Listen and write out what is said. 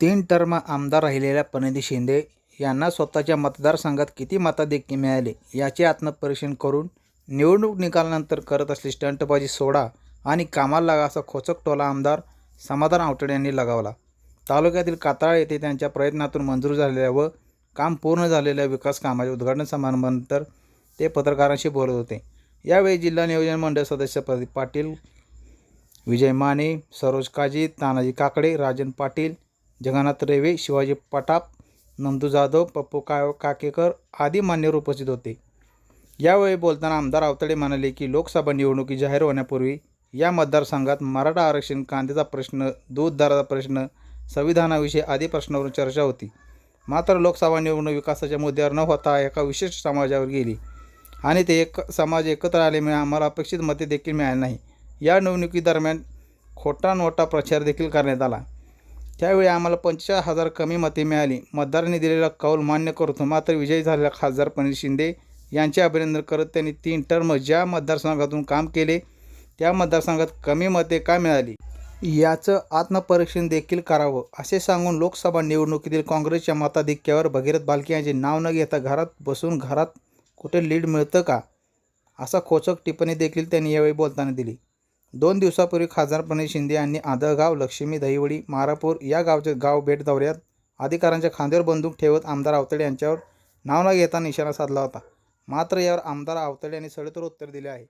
तीन टर्म आमदार राहिलेल्या प्रणिती शिंदे यांना स्वतःच्या मतदारसंघात किती मताधिक्य मिळाले याचे आत्मपरीक्षण करून निवडणूक निकालानंतर करत असली स्टंटबाजी सोडा आणि कामाला लागा असा खोचक टोला आमदार समाधान आवटड यांनी लगावला. तालुक्यातील काताळ येथे त्यांच्या प्रयत्नातून मंजूर झालेल्या व काम पूर्ण झालेल्या विकास कामाच्या उद्घाटन समारंभानंतर ते पत्रकारांशी बोलत होते. यावेळी जिल्हा नियोजन मंडळ सदस्य प्रदीप पाटील विजय माने सरोज काजी तानाजी काकडे राजन पाटील जगन्नाथ रेवे शिवाजी पटाप नंदू जाधव पप्पू का काकेकर आदी मान्यवर उपस्थित होते. यावेळी बोलताना आमदार आवतडे म्हणाले की लोकसभा निवडणुकी जाहीर होण्यापूर्वी या मतदारसंघात मराठा आरक्षण कांद्याचा प्रश्न दूध दराचा प्रश्न संविधानाविषयी आदी प्रश्नावरून चर्चा होती. मात्र लोकसभा निवडणूक विकासाच्या मुद्द्यावर न होता एका विशिष्ट समाजावर गेली. आणि ते एक समाज एकत्र आल्यामुळे आम्हाला अपेक्षित मते देखील मिळाली नाही. या निवडणुकीदरम्यान खोटा नोटा प्रचार देखील करण्यात आला. त्यावेळी आम्हाला पंचेचाळीस हजार कमी मते मिळाली. मतदारांनी दिलेला कौल मान्य करतो मात्र विजयी झालेला खासदार पनीर शिंदे यांचे अभिनंदन करत त्यांनी तीन टर्म ज्या मतदारसंघातून काम केले त्या मतदारसंघात कमी मते का मिळाली? याचं आत्मपरीक्षण देखील करावं असे सांगून लोकसभा निवडणुकीतील काँग्रेसच्या मताधिक्यावर भगीरथ बालके यांचे नाव न घेता घरात बसून घरात कुठे लीड मिळतं का? असा खोचक टिप्पणी देखील त्यांनी यावेळी बोलताना दिली. दोन दिवसापूर्वी खासदार प्रणित शिंदे यांनी आदळगाव लक्ष्मी दहिवडी मारापूर या गावचे गाव भेट दौऱ्यात अधिकाऱ्यांच्या खांद्यावर बंदूक ठेवत आमदार आवतडे यांच्यावर नाव न घेता निशाणा साधला होता. मात्र यावर आमदार आवतडे यांनी सडेतोड उत्तर दिले आहे.